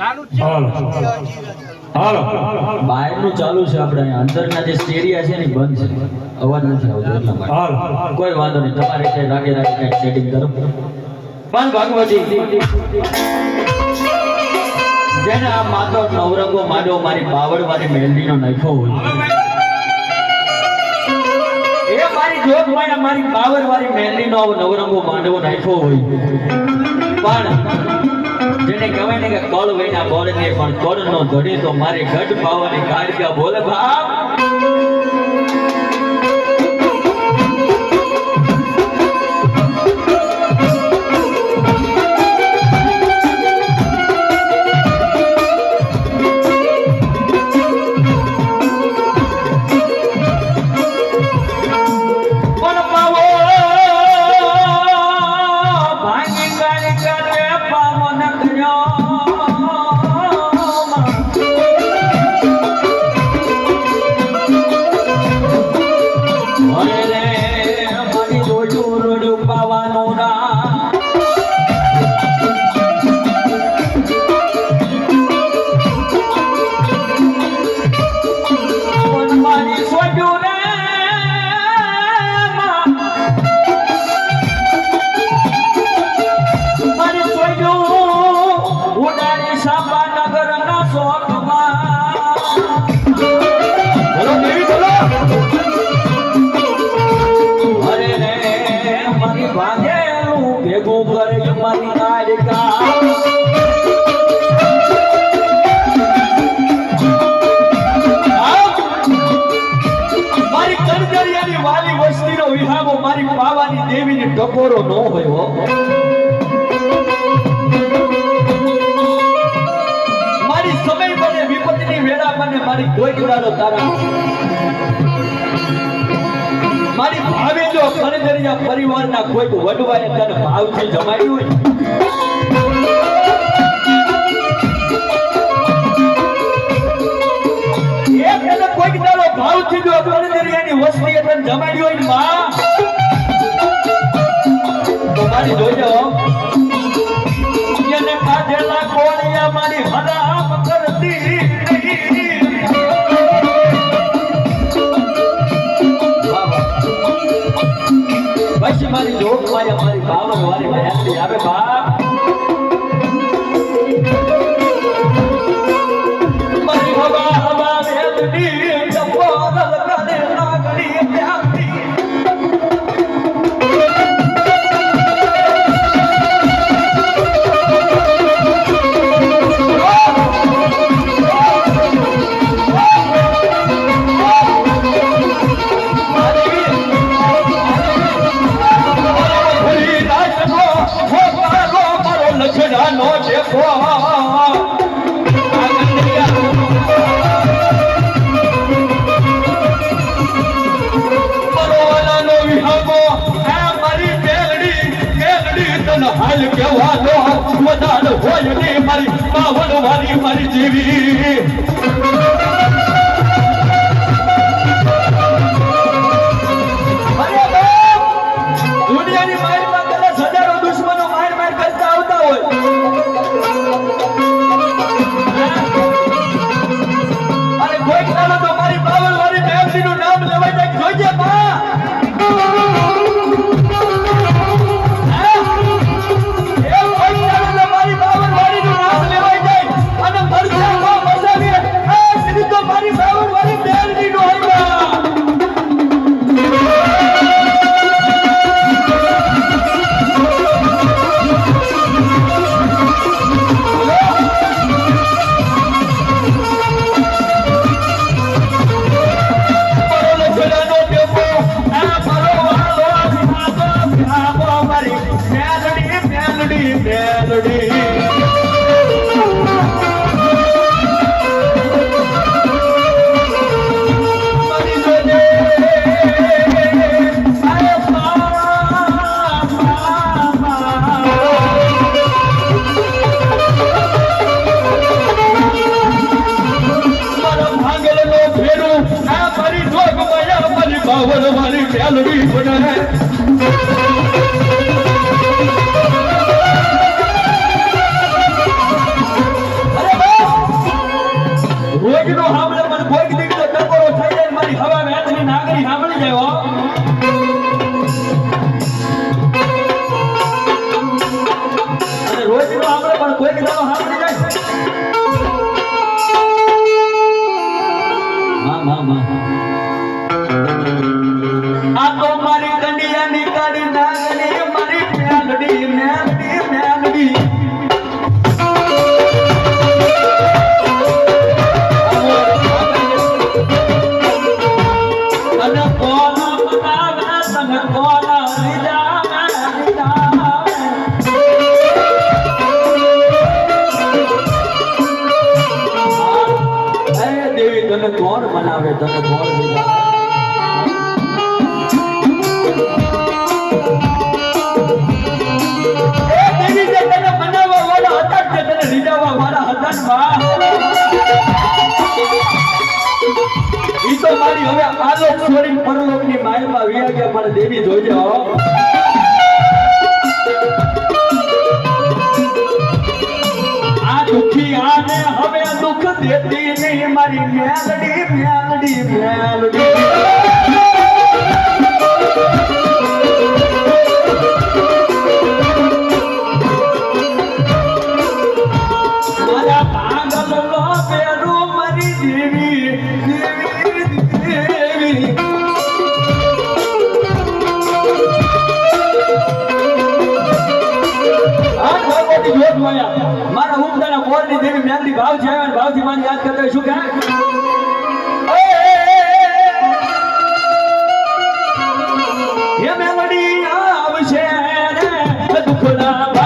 હાલો. હાલો. બહારનું ચાલુ છે આપણે અહીંયા. અંદરના જે સ્ટેરિયા છે ને બંધ છે. અવાજ નથી આવતો એટલા માટે. કોઈ વાંધો નહીં. તમારે કઈ રાગે રાગે કંઈક સેટિંગ કરો. પણ ભગવતી જેને આ માતો નવરંગો માડો મારી બાવળ વાળી મેલડીનો નાખ્યો હોય. એ મારી જોગ માયા મારી બાવળ વાળી મહેંદી નો નવરંગો માંડવો નાખ્યો હોય. પણ જેને કહેવાય ને કે કળ વૈના બોલે પણ કળ નો ધડી તો મારી ગઢ પાવાની કાળિયા બોલે બાપ. ટકોરો ન હોય મારી સમય બને વિપત્તિની વેળા મને, મારી કોઈ કિનારો તારા મારી ભાવે જો કણકરિયા પરિવારના કોઈક વડવાએ તને ભાવથી જમાડ્યું હોય. કોઈક તારો ભાવથી જો કણકરિયાની વસ્તી તને જમાડ્યું હોયમાં. મારી જોજો. એને કાઢેલા કોળિયા મારી હરામ કરતી. પછી મારી જોગ માયા, મારી બાવન આવે બા હોય કેવાનો મદાન હોય ને મારી પાવન વાળી મારી જીવી. દુનિયાની મારી પાસે સજારો કોઈ આપણો પણ કોઈ સાંભળી જાય. દેવી હવે આલોક છોડી પરલોકની માયમાં વ્યા ગયા પણ દેવી જોજો આ દુખી આને હવે દુખ દેતી નહીં, મારી મેલડી મેલડી મેલડી. ભગવાન ભાવથી માન યાદ કરતા શું કહે? હે મેલડી આવશે દુખના